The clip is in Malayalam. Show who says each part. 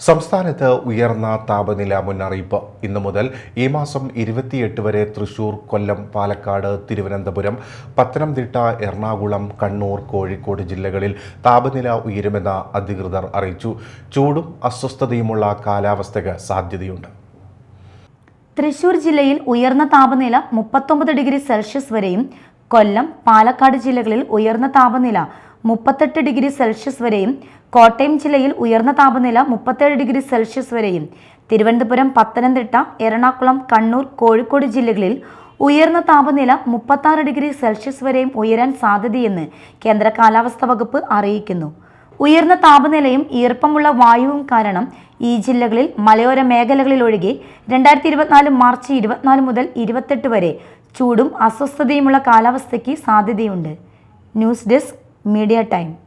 Speaker 1: സംസ്ഥാനത്ത് ഉയർന്ന താപനില മുന്നറിയിപ്പ്. ഇന്നു മുതൽ ഈ മാസം ഇരുപത്തിയെട്ട് വരെ തൃശൂർ കൊല്ലം പാലക്കാട് തിരുവനന്തപുരം പത്തനംതിട്ട എറണാകുളം കണ്ണൂർ കോഴിക്കോട് ജില്ലകളിൽ താപനില ഉയരുമെന്ന് അധികൃതർ അറിയിച്ചു. ചൂടും അസ്വസ്ഥതയുമുള്ള കാലാവസ്ഥയ്ക്ക് സാധ്യതയുണ്ട്.
Speaker 2: തൃശൂർ ജില്ലയിൽ ഉയർന്ന താപനില മുപ്പത്തൊമ്പത് ഡിഗ്രി സെൽഷ്യസ് വരെയും കൊല്ലം പാലക്കാട് ജില്ലകളിൽ ഉയർന്ന താപനില മുപ്പത്തെട്ട് ഡിഗ്രി സെൽഷ്യസ് വരെയും കോട്ടയം ജില്ലയിൽ ഉയർന്ന താപനില മുപ്പത്തേഴ് ഡിഗ്രി സെൽഷ്യസ് വരെയും തിരുവനന്തപുരം പത്തനംതിട്ട എറണാകുളം കണ്ണൂർ കോഴിക്കോട് ജില്ലകളിൽ ഉയർന്ന താപനില മുപ്പത്താറ് ഡിഗ്രി സെൽഷ്യസ് വരെയും ഉയരാൻ സാധ്യതയെന്ന് കേന്ദ്ര കാലാവസ്ഥാ വകുപ്പ് അറിയിക്കുന്നു. ഉയർന്ന താപനിലയും ഈർപ്പമുള്ള വായുവും കാരണം ഈ ജില്ലകളിൽ മലയോര മേഖലകളിൽ ഒഴികെ രണ്ടായിരത്തി ഇരുപത്തിനാല് മാർച്ച് ഇരുപത്തിനാല് മുതൽ ഇരുപത്തെട്ട് വരെ ചൂടും അസ്വസ്ഥതയുമുള്ള കാലാവസ്ഥയ്ക്ക് സാധ്യതയുണ്ട്. News desk media time.